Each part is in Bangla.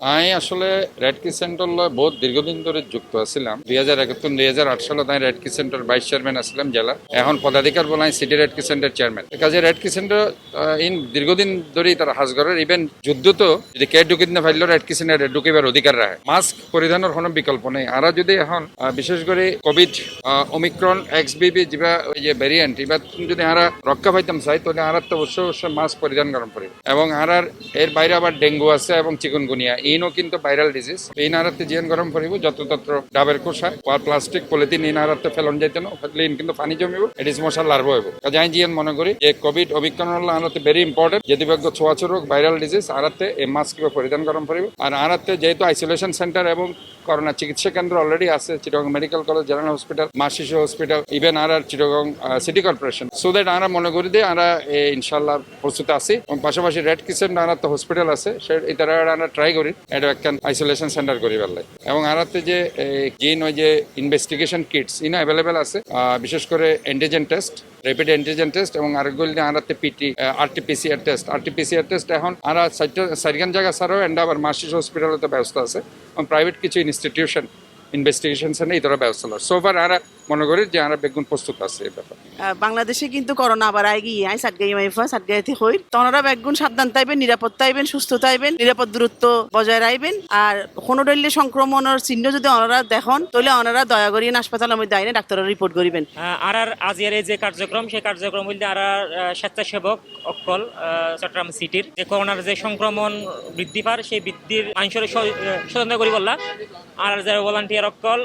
আমি আসলে রেড ক্রিসেন্টর লয় বহুত দীর্ঘদিন ধরে যুক্ত আছিলাম। দুই হাজার একাত্তর, দুই হাজার আট সালে আমি রেড ক্রিসেন্টর ভাইস চেয়ারম্যান আসলাম জেলা। এখন পদাধিকার বলাই সিটি রেড ক্রিসেন্টের চেয়ারম্যান কাজে রেড ক্রিসেন্টর ইন দীর্ঘদিন ধরেই তারা হাজগরের ইভেন যুদ্ধ তো যদি কে ঢুকি না পারলেও রেড ক্রিসেন্টের ঢুকিবার অধিকার রাখে। মাস্ক পরিধানের কোনো বিকল্প নেই। আর যদি এখন বিশেষ করে কোভিড অমিক্রন এক্স বিবি যেবা ওই যে ভ্যারিয়েন্ট এবার যদি আরা রক্ষা পাইতাম চাই, তাহলে আর তো অবশ্যই অবশ্যই মাস্ক পরিধান করা পড়বে এবং আর এর বাইরে আবার ডেঙ্গু আছে এবং চিকুনগুনিয়া। ইনও কিন্তু ভাইরাল ডিজিজ এই নারাতে জিয়ান গরম যত তত ডাবের কোষা আর প্লাস্টিক পলিথিন এই নারাতে ফেলন যাইতে না কিন্তু পানি জমিব এডিস মশার লার্ভ হইব। কাজে আমি জিয়ান মনে করি যে কোভিড অভিজ্ঞান হল আনাতে ভেরি ইম্পর্টেন্ট যদি ভাগ্য ছোঁয়াছো রোগ ভাইরাল ডিজিজ আরাতে এই মাস্ক পরিধান গরম পড়িব। আর আরাতে যেহেতু আইসোলেশন সেন্টার এবং করোনা চিকিৎসা কেন্দ্র অলরেডি আছে Chittagong medical college general hospital মা শিশু হসপিটাল ইভেন আর আর Chittagong city corporation so that আমরা মনে করি যে আমরা ইনশাল্লাহ প্রস্তুত আছি। এবং পাশাপাশি রেড কিচেন আর তো হসপিটাল আছে, সে এটা আমরা ট্রাই করি এটা একটা আইসোলেশন সেন্টার করি পারলে এবং আরাতে যে জিন ওই যে ইনভেস্টিগেশন কিটস ইন অ্যাভেলেবেল আছে। বিশেষ করে antigen test rapid antigen test এবং আরেকগুলি আরাতে পিটি আরটিপিসিআর টেস্ট আরটিপিসিআর টেস্ট এখন আর সাইরগান জায়গা ছাড়াও এন্ড আবার মাসিস হসপিটালতে ব্যবস্থা আছে। এবং প্রাইভেট কিছু ইনস্টিটিউশন ইনভেস্টিগেশন সেন্টার এই ধরনের ব্যবস্থা সোফার আমরা মনে করি যে আমরা বেগুন প্রস্তুত আছে এই ব্যাপারে। বাংলাদেশে কিন্তু করোনা আবার আই গিয়ে আই সাতগাই মাইফা সাতগাইতে হই তনরা বেগুন সাবধান তাইবেন নিরাপদ তাইবেন সুস্থ তাইবেন নিরাপদ দূরত্ব বজায় রাখবেন আর কোনো ডলে সংক্রমণের চিহ্ন যদি ওনারা দেখুন তাহলে ওনারা দয়া করিয়ে হাসপাতালের মধ্যে আইনে ডাক্তারের রিপোর্ট করিবেন। আর আর আজিয়ার এই যে কার্যক্রম সেই কার্যক্রম বলতে আর আর, স্বেচ্ছাসেবক অকল চট্টগ্রাম সিটির। যে করোনার যে সংক্রমণ বৃদ্ধি পার সেই বৃদ্ধির আইনসরে সচেতন করি বললা আর আর যারা ভলান্টিয়ার অকল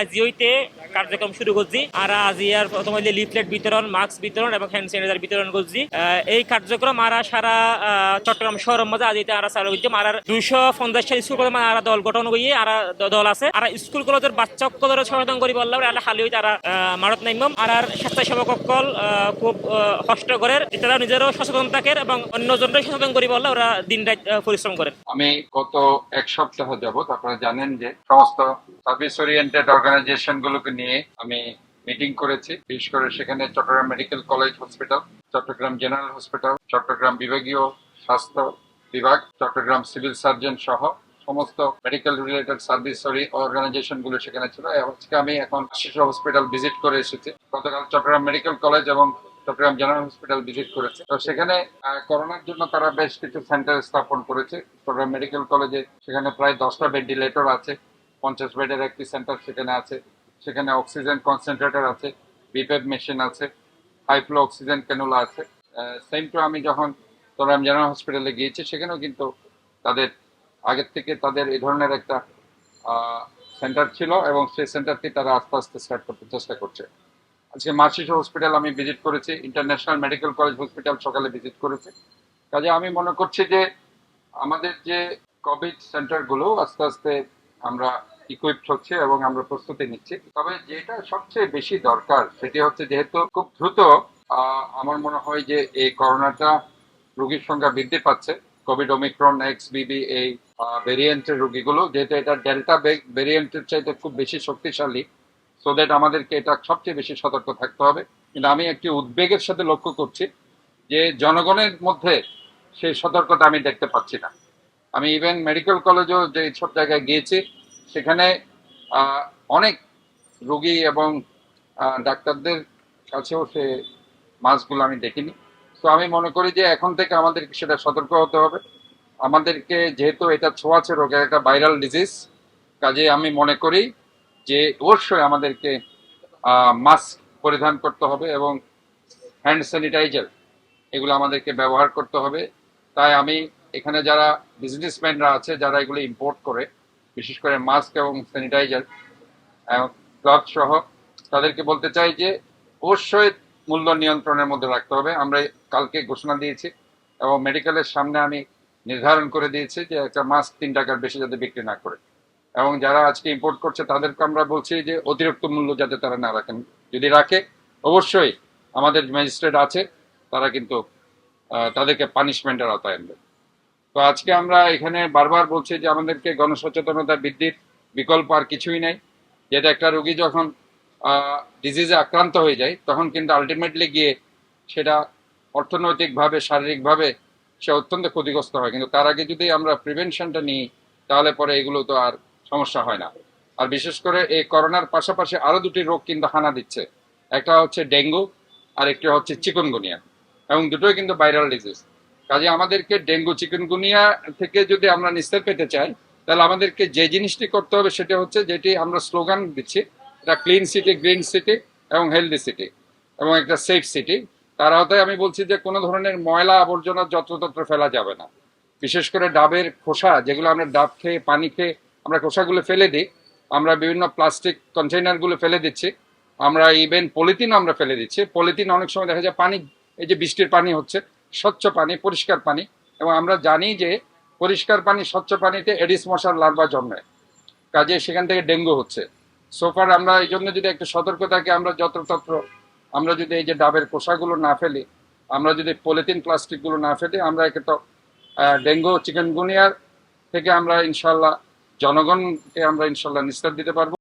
আজিওইতে কার্যক্রম শুরু করছি। আর আজিয়ার প্রথম হইলে লিফলেট বিতরণ, মাস্ক বিতরণ এবং হ্যান্ড স্যানিটাইজার বিতরণ করছি। এই কার্যক্রম আর আর সারা চট্টগ্রাম শহরের মধ্যে আজিতে আর চালু করছি আর দুইশো পঞ্চাশ স্কুল মানে আর দল গঠন করি আর দল আছে। আর স্কুল কলেজের বাচ্চা সকলের সচেতন করি বললাম, আর খালি হই তারা মারত নাইমম আর আর স্বেচ্ছাসেবক সকল খুব কষ্ট করে তারা নিজেরও সচেতন থাকে এবং অন্যজনরাই সচেতন করি বললে ওরা দিন রাত পরিশ্রম করেন। আমি গত এক সপ্তাহ যাবত আপনারা জানেন যে সমস্ত সার্ভিস ওরিয়েন্টেড অর্গানাইজেশন গুলোকে নিয়ে আমি মিটিং করেছি। বিশেষ করে সেখানে Chattogram medical college hospital, Chattogram general hospital, Chattogram বিভাগীয় স্বাস্থ্য বিভাগ, চট্টগ্রাম সিভিল সার্জন সহ সমস্ত মেডিকেল রিলেটেড সার্ভিস সরি অর্গানাইজেশনগুলো সেখানে ছিল। আজকে আমি এখন শিশু হসপিটাল ভিজিট করে এসেছি। গতকাল চট্টগ্রাম মেডিকেল কলেজ এবং চট্টগ্রাম জেনারেল হসপিটাল ভিজিট করেছে। তো সেখানে করোনার জন্য তারা বেশ কিছু সেন্টার স্থাপন করেছে। চট্টগ্রাম মেডিকেল কলেজে সেখানে প্রায় দশটা ভেন্টিলেটর আছে। পঞ্চাশ বেডের একটি সেন্টার সেখানে আছে। সেখানে অক্সিজেন কনসেন্ট্রেটর আছে বিপেড মেশিন আছে হাই ফ্লো অক্সিজেন ক্যানুলা আছে সেম টু আমি যখন চট্টগ্রাম জেনারেল হসপিটালে গিয়েছি, সেখানেও কিন্তু তাদের আগের থেকে তাদের এই ধরনের একটা সেন্টার ছিল এবং সেই সেন্টারটি তারা আস্তে আস্তে স্টার্ট করতে চেষ্টা করছে। আজকে মার্শিসো হসপিটাল আমি ভিজিট করেছি ইন্টারন্যাশনাল মেডিকেল কলেজ হসপিটাল সকালে ভিজিট করেছি। কাজে আমি মনে করছি যে আমাদের যে কোভিড সেন্টারগুলো আস্তে আস্তে আমরা ইকুইপড হচ্ছে এবং আমরা প্রস্তুতি নিচ্ছি। তবে যেটা সবচেয়ে বেশি দরকার, সেটি হচ্ছে যেহেতু খুব দ্রুত আমার মনে হয় যে এই করোনাটা রোগীর সংখ্যা বৃদ্ধি পাচ্ছে। কোভিড, ওমিক্রন, এক্স বিবি এই ভেরিয়েন্টের রোগীগুলো, যেহেতু এটা ডেল্টা ভেরিয়েন্টের চাইতে খুব বেশি শক্তিশালী সো দ্যাট আমাদেরকে এটা সবচেয়ে বেশি সতর্ক থাকতে হবে। কিন্তু আমি একটি উদ্বেগের সাথে লক্ষ্য করছি যে জনগণের মধ্যে সেই সতর্কতা আমি দেখতে পাচ্ছি না। আমি ইভেন মেডিকেল কলেজেও যে সব জায়গায় গিয়েছি সেখানে অনেক রোগী এবং ডাক্তারদের কাছেও সে মাস্কগুলো আমি দেখিনি। তো আমি মনে করি যে এখন থেকে আমাদেরকে সেটা সতর্ক হতে হবে। আমাদেরকে যেহেতু এটা ছোঁয়াছে রোগের একটা ভাইরাল ডিজিজ কাজে আমি মনে করি যে অবশ্যই আমাদেরকে মাস্ক পরিধান করতে হবে এবং হ্যান্ড স্যানিটাইজার এগুলো আমাদেরকে ব্যবহার করতে হবে। তাই আমি এখানে যারা বিজনেসম্যানরা আছে, যারা এগুলো ইম্পোর্ট করে বিশেষ করে মাস্ক এবং স্যানিটাইজার ক্লথ সহ তাদেরকে বলতে চাই যে অবশ্যই মূল্য নিয়ন্ত্রণের মধ্যে রাখতে হবে। আমরা কালকে ঘোষণা দিয়েছি এবং মেডিকেলের সামনে আমি নির্ধারণ করে দিয়েছি যে একটা মাস্ক তিন টাকার বেশি যাতে বিক্রি না করে। এবং যারা আজকে ইম্পোর্ট করছে তাদেরকে আমরা বলছি যে অতিরিক্ত মূল্য যাতে তারা না রাখেন। যদি রাখে, অবশ্যই আমাদের ম্যাজিস্ট্রেট আছে, তারা কিন্তু তাদেরকে পানিশমেন্টের আওতায় আনবে। তো আজকে আমরা এখানে বারবার বলছি যে আমাদেরকে গণসচেতনতা বৃদ্ধির বিকল্প আর কিছুই নাই। যেটা একটা রোগী যখন ডিজিজে আক্রান্ত হয়ে যায়, তখন কিন্তু আলটিমেটলি গিয়ে সেটা অর্থনৈতিকভাবে, শারীরিকভাবে সে অত্যন্ত ক্ষতিগ্রস্ত হয়। কিন্তু তার আগে যদি আমরা প্রিভেনশনটা নিই, তাহলে পরে এগুলো তো আর সমস্যা হয় না। আর বিশেষ করে এই করোনার পাশাপাশি আরও দুটি রোগ কিন্তু হানা দিচ্ছে। একটা হচ্ছে ডেঙ্গু আর একটি হচ্ছে চিকনগুনিয়া। এবং দুটোই কিন্তু ভাইরাল ডিজিজ কাজে আমাদেরকে ডেঙ্গু চিকনগুনিয়া থেকে যদি আমরা নিস্তার পেতে চাই, তাহলে আমাদেরকে যে জিনিসটি করতে হবে সেটা হচ্ছে যেটি আমরা স্লোগান দিচ্ছি, এটা ক্লিন সিটি, গ্রিন সিটি এবং হেলদি সিটি এবং একটা সেফ সিটি। তার আওতায় আমি বলছি যে কোনো ধরনের ময়লা আবর্জনা যত্রতত্র ফেলা যাবে না। বিশেষ করে ডাবের খোসা, যেগুলো আমরা ডাব খেয়ে, পানি খেয়ে আমরা খোসাগুলো ফেলে দিই, আমরা বিভিন্ন প্লাস্টিক কন্টেইনারগুলো ফেলে দিচ্ছি, আমরা ইভেন পলিথিন আমরা ফেলে দিচ্ছি। পলিথিন অনেক সময় দেখা যায় পানি, এই যে বৃষ্টির পানি হচ্ছে স্বচ্ছ পানি, পরিষ্কার পানি এবং আমরা জানি যে পরিষ্কার পানি, স্বচ্ছ পানিতে এডিস মশার লার্ভা জন্মায়। কাজে সেখান থেকে ডেঙ্গু হচ্ছে। সোফার আমরা এই জন্য যদি একটু সতর্ক থাকি, আমরা যত্রতত্র আমরা যদি এই যে ডাবের কোষাগুলো না ফেলি, আমরা যদি পলিথিন, প্লাস্টিকগুলো না ফেলি, আমরা একে তো ডেঙ্গু, চিকেনগুনিয়ার থেকে আমরা ইনশাল্লাহ জনগণকে আমরা ইনশাল্লাহ নিস্তার দিতে পারব।